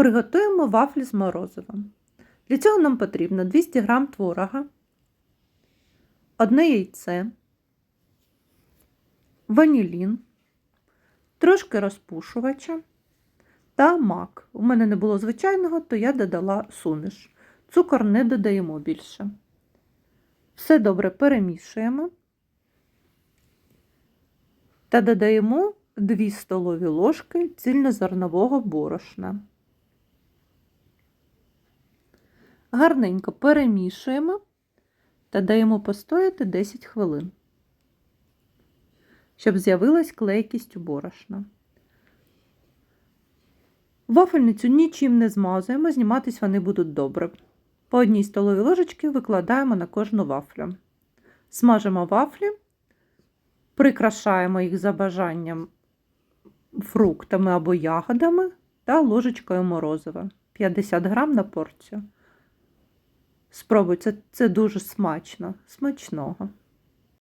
Приготуємо вафлі з морозивом. Для цього нам потрібно 200 г творога, одне яйце, ванілін, трошки розпушувача та мак. У мене не було звичайного, то я додала суміш. Цукор не додаємо більше. Все добре перемішуємо та додаємо 2 столові ложки цільнозернового борошна. Гарненько перемішуємо та даємо постояти 10 хвилин, щоб з'явилась клейкість у борошна. Вафельницю нічим не змазуємо, зніматись вони будуть добре. По одній столовій ложечці викладаємо на кожну вафлю. Смажимо вафлі, прикрашаємо їх за бажанням фруктами або ягодами та ложечкою морозива 50 грам на порцію. Спробуйте, це дуже смачно, смачного.